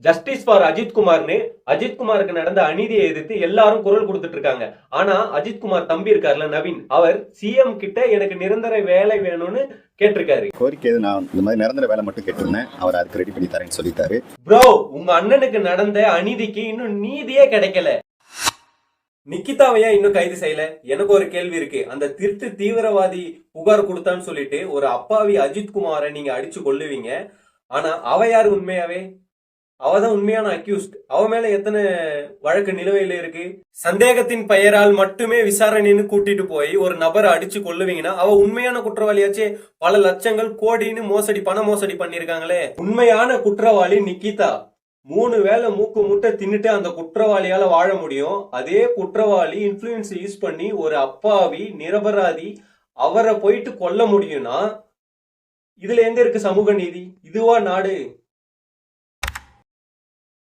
Justice for Ajith குமார்னு அஜித் குமாருக்கு நடந்த அநீதியை எதிர்த்து எல்லாரும் குரல் கொடுத்துட்டு இருக்காங்க. ஆனா அஜித் குமார் தம்பி இருக்கார்ல நவீன். அவர் சிஎம் கிட்ட எனக்கு நிரந்தர வேலை வேணும்னு கேட்டிருக்காரு. கோரிக்கை நான் இந்த மாதிரி நிரந்தர வேலை மட்டும் கேட்டிருந்தேன். அவர் அதுக்கு ரெடி பண்ணி தரேன்னு சொல்லிட்டாரு. ப்ரோ உங்க அண்ணனுக்கு நடந்த அநீதிக்கு இன்னும் நீதியே கிடைக்கல. நிக்கிதாவை ஏன் இன்னும் கைது செய்யல? எனக்கு ஒரு கேள்வி இருக்கு. அந்த திருட்டு தீவிரவாதி புகார் கொடுத்தான்னு சொல்லிட்டு ஒரு அப்பாவி அஜித் குமாரை நீங்க அடிச்சு கொல்லுவீங்க. ஆனா அவ யாரு உண்மையாவே? அவதான் உண்மையான அக்யூஸ்ட் அவ மேல எத்தனை வழக்கு நிலுவையில இருக்கு? சந்தேகத்தின் பெயரால் மட்டுமே விசாரணைன்னு கூட்டிட்டு போய் ஒரு நபரை அடிச்சு கொள்ளுவீங்கன்னா அவ உண்மையான குற்றவாளியாச்சே? பல லட்சங்கள் கோடின்னு மோசடி பண மோசடி பண்ணிருக்காங்களே. உண்மையான குற்றவாளி நிக்கிதா. மூணு வேளை மூக்கு முட்டை தின்னுட்டு அந்த குற்றவாளியால வாழ முடியும். அதே குற்றவாளி இன்ஃபுளுன்ஸ் யூஸ் பண்ணி ஒரு அப்பாவி நிரபராதி அவரை போயிட்டு கொல்ல முடியும்னா இதுல எங்க இருக்கு சமூக நீதி? இதுவா நாடு?